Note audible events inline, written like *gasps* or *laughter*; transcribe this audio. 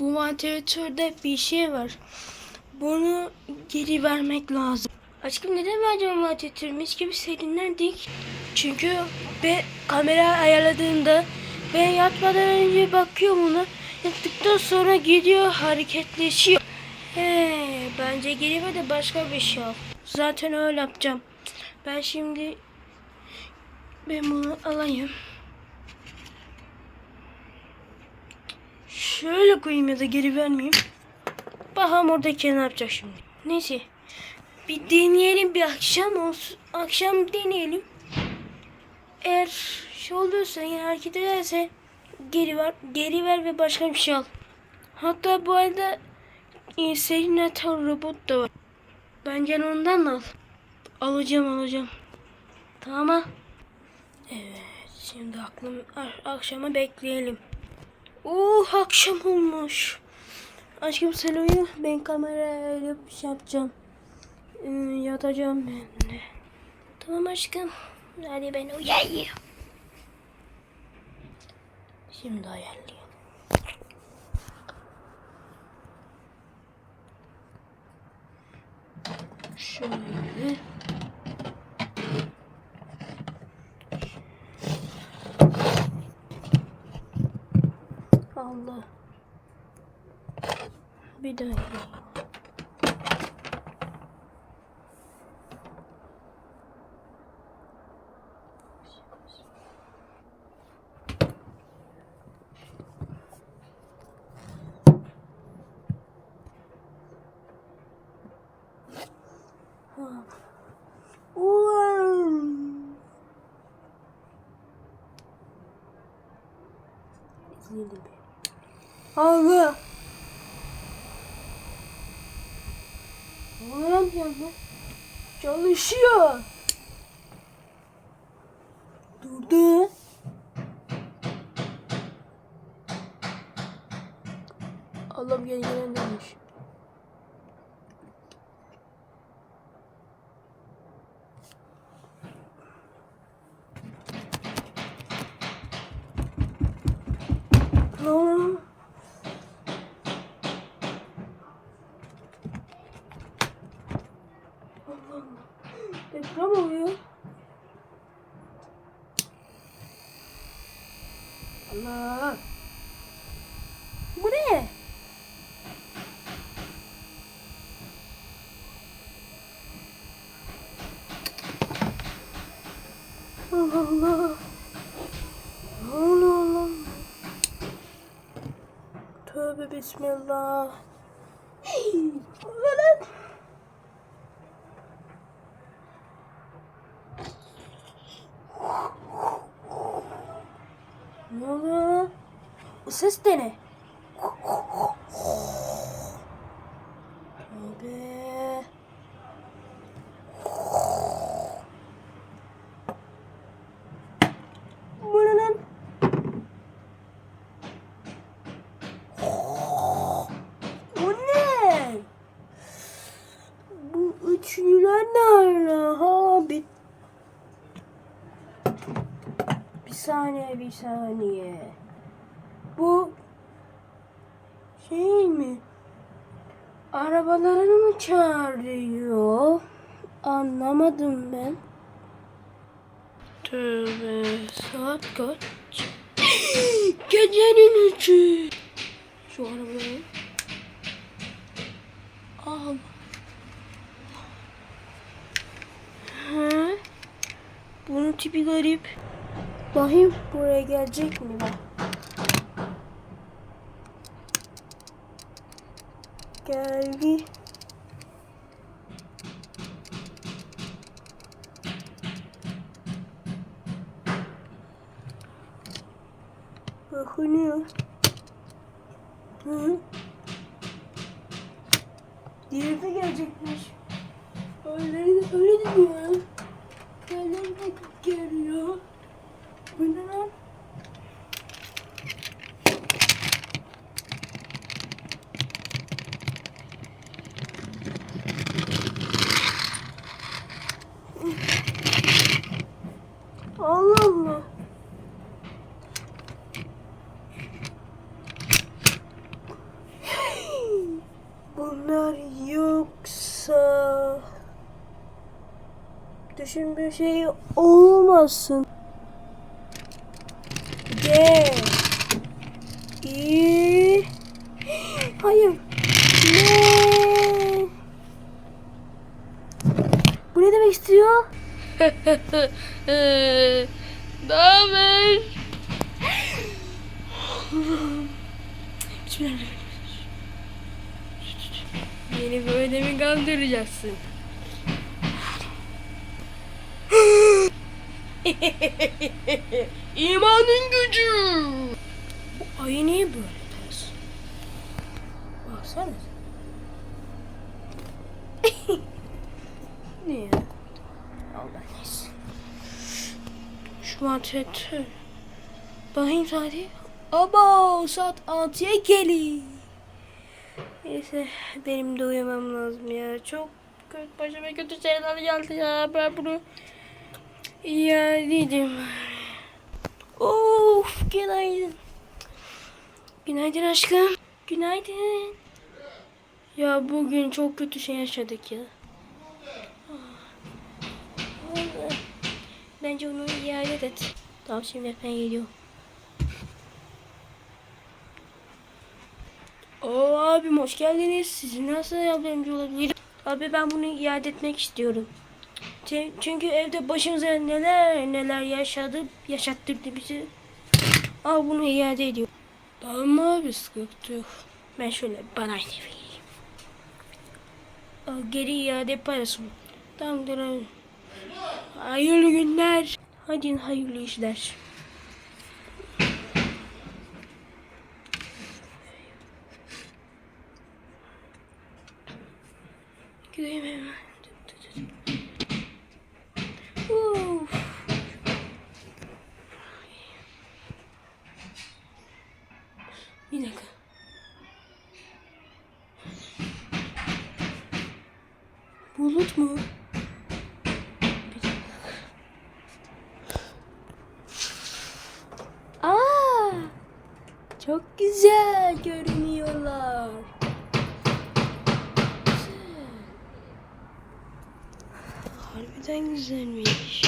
bu vantilatörde bir şey var. Bunu geri vermek lazım. Aşkım neden vereceğim vantilatörü? Mis gibi serinlerdik. Çünkü ben kamera ayarladığımda ben yatmadan önce bakıyorum ona. Yattıktan sonra gidiyor hareketleşiyor. He, bence geri ver de başka bir şey al. Zaten öyle yapacağım. Ben şimdi ben bunu alayım. Şöyle koyayım ya da geri vermeyeyim. Bakalım oradaki ne yapacak şimdi. Neyse. Bir deneyelim bir akşam olsun. Akşam deneyelim. Eğer şey olursa yani hareket ederse geri ver, geri ver ve başka bir şey al. Hatta bu arada e, Serenata robot da var. Bence ondan al. Alacağım alacağım. Tamam? Evet. Şimdi aklım akşama bekleyelim. Oh akşam olmuş. Aşkım sen uyu. Ben kamerayla bir şey yapacağım. Ee, yatacağım ben de. Tamam aşkım. Hadi ben uyuyayım. Şimdi ayarlayalım. Şöyle. Allah. Bir dakika. Ha. Ulan. İzleyelim bir. Allah. Ulan yandı. Çalışıyor. Durdu. Allah'ım gel gelen demiş. Ne oluyor? Allah Allah. Deprem oluyor. Allah. Bu ne? Allah Allah. Ne oluyor lan? Tövbe bismillah. Hey, lan. Ne oluyor ses de ne? Tövbe. Bu ne lan? Bu ne? Bu üçlüler nerede? Ha bir... Bir saniye bir saniye. Bu şey mi? Arabalarını mı çağırıyor? Anlamadım ben. Tövbe saat kaç? *gasps* Gecenin üçü. Şu arabayı. Al. Bunun tipi garip. Bakayım buraya gelecek mi. Geldi. Bakınıyor. Hı? Diğeri de gelecekmiş. Öyle, öyle diyor. Öyle de geliyor. Bu ne lan? Allah Allah. Bunlar yoksa düşün bir şey olmasın. İ. Hayır. Ne? Bu ne demek istiyor? *laughs* ne haber? Beni böyle mi kandıracaksın? *laughs* İmanın gücü. Bu ayı niye böyle ters? Baksana. *laughs* ne ya? Allah neyse. Şu vantilatör. Bakayım saati. Aba saat 6'ya geliyor. Neyse benim de uyumam lazım ya. Çok kötü başıma kötü şeyler geldi ya. Ben bunu ya dedim. Of günaydın. Günaydın aşkım. Günaydın. Ya bugün çok kötü şey yaşadık ya. Bence onu iade et. Tamam şimdi ben geliyorum. Oo abim hoş geldiniz. Sizi nasıl yardımcı olabilirim? Abi ben bunu iade etmek istiyorum. Çünkü evde başımıza neler neler yaşadı, yaşattırdı bizi. Al bunu iade ediyorum. Tamam abi sıkıntı yok. Ben şöyle bana vereyim. Al geri iade parası mı? Tamamdır abi. Hayırlı günler. Hadi hayırlı işler. Gideyim. Bir dakika. Bulut mu? Aa! Çok güzel görünüyorlar. Harbiden güzelmiş.